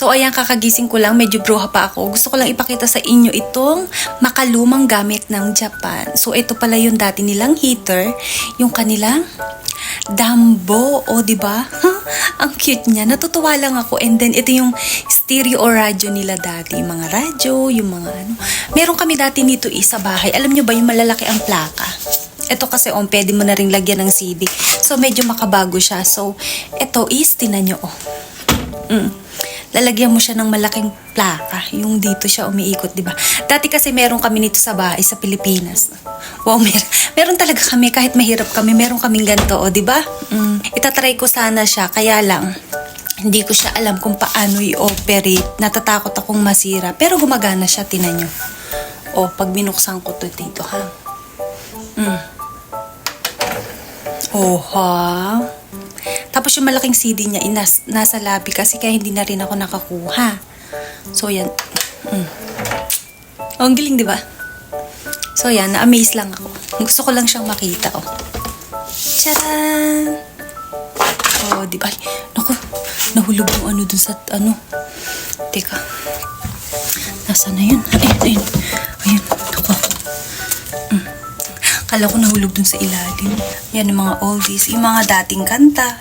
So ayan, kakagising ko lang, medyo bruha pa ako. Gusto ko lang ipakita sa inyo itong makalumang gamit ng Japan. So ito pala yung dati nilang heater, yung kanilang Dambo, o di ba? Ang cute niya. Natutuwa lang ako. And then ito yung stereo or radyo nila dati, yung mga radyo, yung mga ano. Meron kami dati nito eh, sa bahay. Alam nyo ba yung malalaki ang plaka? Ito kasi on, pwede mo na rin lagyan ng CD. So, medyo makabago siya. So, ito is, tinan nyo, oh. Mm. Lalagyan mo siya ng malaking plaka. Yung dito siya umiikot, di ba? Dati kasi meron kami nito sa bahay sa Pilipinas. Wow, mer meron talaga kami. Kahit mahirap kami, meron kaming ganito, oh, di ba? Mm. Itatry ko sana siya, kaya lang, hindi ko siya alam kung paano i-operate. Natatakot akong masira. Pero gumagana siya, tinan nyo. O, pag binuksan ko to dito, ha? Mm. Oh, ha? Tapos yung malaking CD niya, inas, nasa labi kasi kaya hindi na rin ako nakakuha. So, yan. Mm. Oh, ang galing, di ba? So, yan. Na-amaze lang ako. Gusto ko lang siyang makita, oh. Tcharan! Oh, di ba? Naku, nahulog yung ano dun sa, ano. Teka. Nasaan na yun? Ayun, ayun. Ayun, naku. Mm. Kala ko nahulog dun sa ilalim. Yan yung mga oldies, yung mga dating kanta.